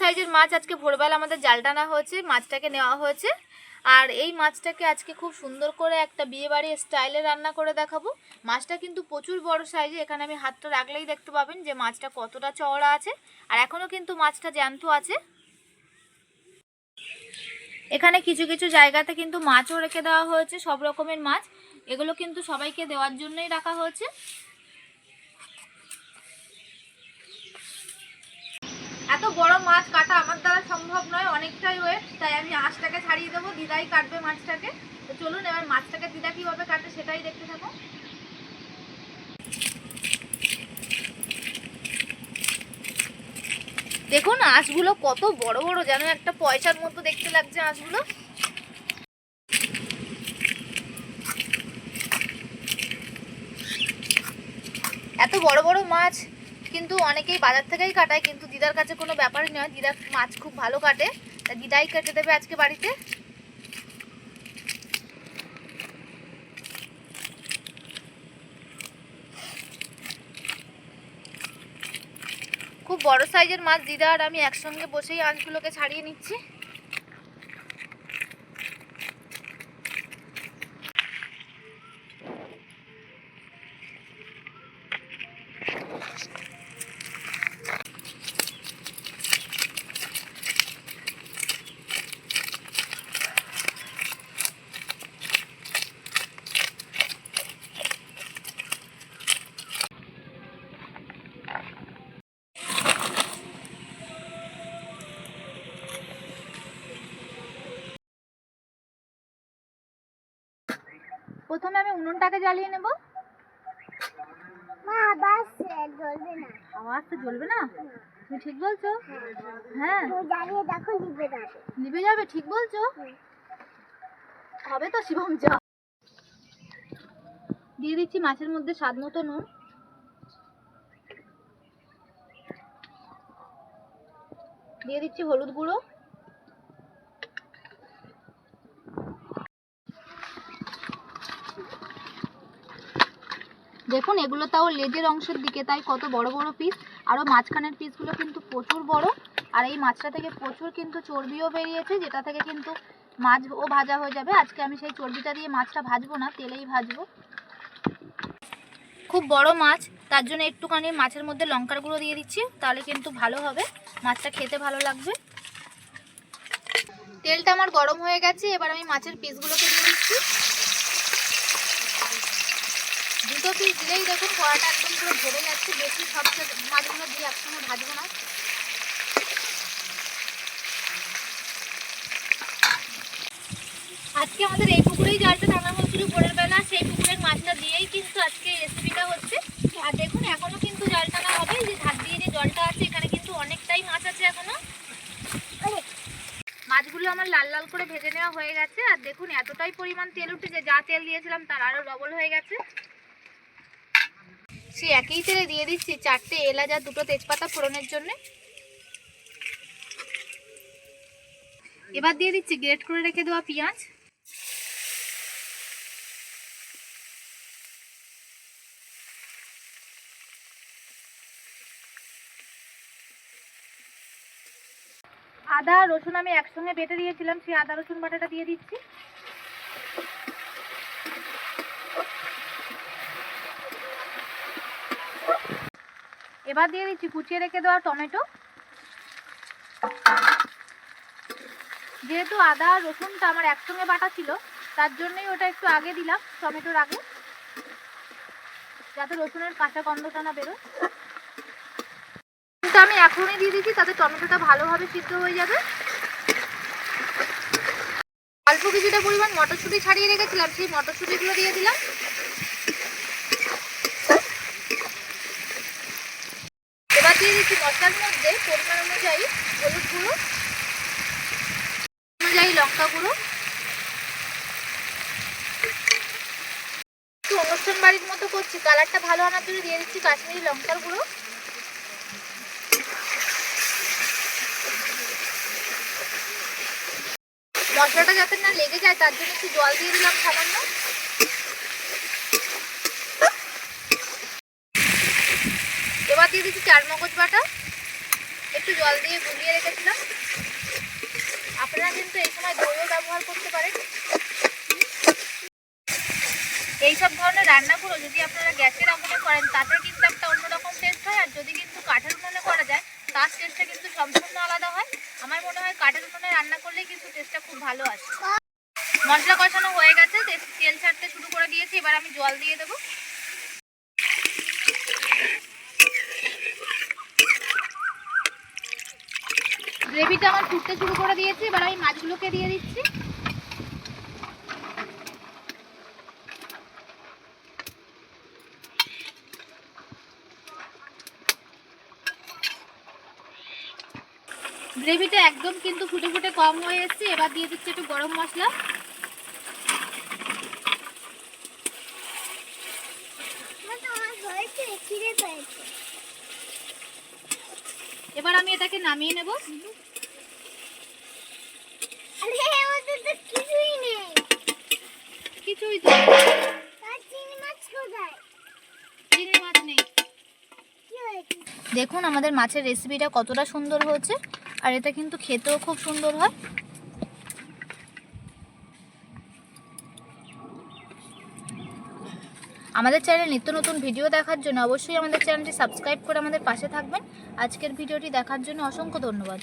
সাইজের মাছ আজকে ভোরবেলা আমাদের জাল টানা হয়েছে, মাছটাকে নেওয়া হয়েছে। আর এই মাছটাকে আজকে খুব সুন্দর করে একটা বিয়েবাড়ি স্টাইলে রান্না করে দেখাবো। মাছটা কিন্তু প্রচুর বড় সাইজে, এখানে আমি হাতটা রাখলেই দেখতে পাবেন যে মাছটা কতটা চওড়া আছে। আর এখনও কিন্তু মাছটা জ্যান্ত আছে। এখানে কিছু কিছু জায়গাতে কিন্তু মাছও রেখে দেওয়া হয়েছে, সব রকমের মাছ। এগুলো কিন্তু সবাইকে দেওয়ার জন্যই রাখা হয়েছে। এত বড় মাছ কাটা আমার দ্বারা সম্ভব নয়, অনেকটাই ওয়েট, তাই আমি আঁশটাকে ছাড়িয়ে দেবো, দিদাই কাটবে মাছটাকে। তো চলুন এবার মাছটাকে দিদা কীভাবে কাটে সেটাই দেখতে থাকো। দেখুন, আঁশগুলো কত বড় বড়, যেন একটা পয়সার মতো দেখতে লাগছে আঁশগুলো। এত বড় বড় মাছ কিন্তু অনেকেই বাজার থেকেই কাটায়, কিন্তু দিদার কাছে কোনো ব্যাপারই নয়। দিদা মাছ খুব ভালো কাটে। তা দিদাই কেটে দেবে আজকে বাড়িতে? খুব বড় সাইজের মাছ দিদা আর আমি একসঙ্গে বসেই আঁচগুলোকে ছাড়িয়ে নিচ্ছি। প্রথমে আমি উনুনটাকে জ্বালিয়ে নেব। মা বাস জ্বলবে না। আওয়াজ তো জ্বলবে না? তুমি ঠিক বলছো? হ্যাঁ। তুমি জ্বালিয়ে দেখো নিভে যাবে। নিভে যাবে ঠিক বলছো? হবে তো শিবম যা। দিয়ে দিচ্ছি মাছের মধ্যে স্বাদ মতো নুন। দিয়ে দিচ্ছি হলুদ গুঁড়ো। দেখুন, এগুলো তাও লেজের অংশের দিকে, তাই কত বড় বড় পিস আরও মাঝখানের পিসগুলো কিন্তু প্রচুর বড়। আর এই মাছটা থেকে প্রচুর কিন্তু চর্বিও বেরিয়েছে, যেটা থেকে কিন্তু মাছও ভাজা হয়ে যাবে। আজকে আমি সেই চর্বিটা দিয়ে মাছটা ভাজবো না, তেলেই ভাজবো। খুব বড় মাছ, তার জন্য একটুখানি মাছের মধ্যে লঙ্কার গুঁড়ো দিয়ে দিচ্ছি, তাহলে কিন্তু ভালো হবে। মাছটা খেতে ভালো লাগবে। তেলটা আমার গরম হয়ে গেছে, এবার আমি মাছের পিসগুলোকে দিয়ে দিচ্ছি। দুটো দিলেই দেখুন কড়াটা একদম পুরো ভরে যাচ্ছে, বেশি সব মাছগুলো দিয়ে একসঙ্গে ভাজবো না। আজকে আমাদের এই পুকুরেই জালটা টানা হচ্ছিল ভোরের বেলা সেই পুকুরের মাছটা দিয়েই কিন্তু আজকে রেসিপিটা হচ্ছে। আর দেখুন, এখনও কিন্তু জাল টানা হবে যে ধার দিয়ে যে জলটা আছে, এখানে কিন্তু অনেকটাই মাছ আছে এখনও। মাছগুলো আমার লাল লাল করে ভেজে নেওয়া হয়ে গেছে, আর দেখুন এতটাই পরিমাণ তেল উঠেছে, যা তেল দিয়েছিলাম তার আরও ডবল হয়ে গেছে। সেই একই তেলে দিয়ে দিচ্ছি চারটে এলাচ আর দুটো তেজপাতা ফোড়নের জন্য। এবার দিয়ে দিচ্ছি গ্রেট করে রেখে দেওয়া পেঁয়াজ। আদা রসুন আমি একসঙ্গে বেটে দিয়েছিলাম, সেই আদা রসুন বাটাটা দিয়ে দিচ্ছি। এবার দিয়ে দিচ্ছি, কুচিয়ে রেখে দেওয়া টমেটো। যেহেতু আদা আর রসুনটা আমার একসঙ্গে বাটা ছিল, তার জন্যই ওটা একটু আগে দিলাম, টমেটোর আগে। যাতে রসুনের কাঁচা গন্ধটা না বেরোয়। কিন্তু আমি এখনই দিয়ে দিচ্ছি, তাতে টমেটোটা ভালোভাবে সিদ্ধ হয়ে যাবে। অল্প কিছুটা পরিমাণ মটরশুঁটি ছাড়িয়ে রেখেছিলাম, সেই মটরশুঁটিগুলো দিয়ে দিলাম এবার মশলার মধ্যে পরিমাণ অনুযায়ী হলুদ গুঁড়ো, অনুযায়ী লঙ্কা গুঁড়ো। একটু অনুষ্ঠান বাড়ির মতো করছি, কালারটা ভালো আনার জন্য দিয়ে দিচ্ছি কাশ্মীরি লঙ্কার গুঁড়ো। মশলাটা যাতে না লেগে যায়, তার জন্য একটু জল দিয়ে দিলাম সামান্য। এবার দিয়ে দিচ্ছি চার মগজ বাটা। একটু জল দিয়ে গুলিয়ে রেখেছিলাম। আপনারা কিন্তু এই সময় দইও ব্যবহার করতে পারেন। এইসব ধরনের রান্নাগুলো যদি আপনারা গ্যাসের আগুনে করেন, তাতে কিন্তু একটা অন্যরকম টেস্ট হয়। আর যদি কিন্তু কাঠের উনুনে করা যায়, তার টেস্টটা কিন্তু সম্পূর্ণ আলাদা হয়। আমার মনে হয় কাঠের উনুনে রান্না করলেই কিন্তু টেস্টটা খুব ভালো আসে। মশলা কষানো হয়ে গেছে, তেল ছাড়তে শুরু করে দিয়েছি। এবার আমি জল দিয়ে দেবো। গ্রেভিটা আমার ফুটতে শুরু করে দিয়েছি, এবার আমি মাছগুলোকে দিয়ে দিচ্ছি। গ্রেভিটা একদম কিন্তু ফুটে ফুটে কম হয়ে এসেছে, এবার দিয়ে দিচ্ছি একটু গরম মশলা। হয়েছে এবার আমি এটাকে নামিয়ে নেব। কিছুই নেই। কিছুই তো চিংড়ি মাছ নেই। দেখুন আমাদের মাছের রেসিপিটা কতটা সুন্দর হয়েছে। আর এটা কিন্তু খেতেও খুব সুন্দর হয়। আমাদের চ্যানেলে নিত্য নতুন ভিডিও দেখার জন্য অবশ্যই আমাদের চ্যানেলটি সাবস্ক্রাইব করে আমাদের পাশে থাকবেন। আজকের ভিডিওটি দেখার জন্য অসংখ্য ধন্যবাদ।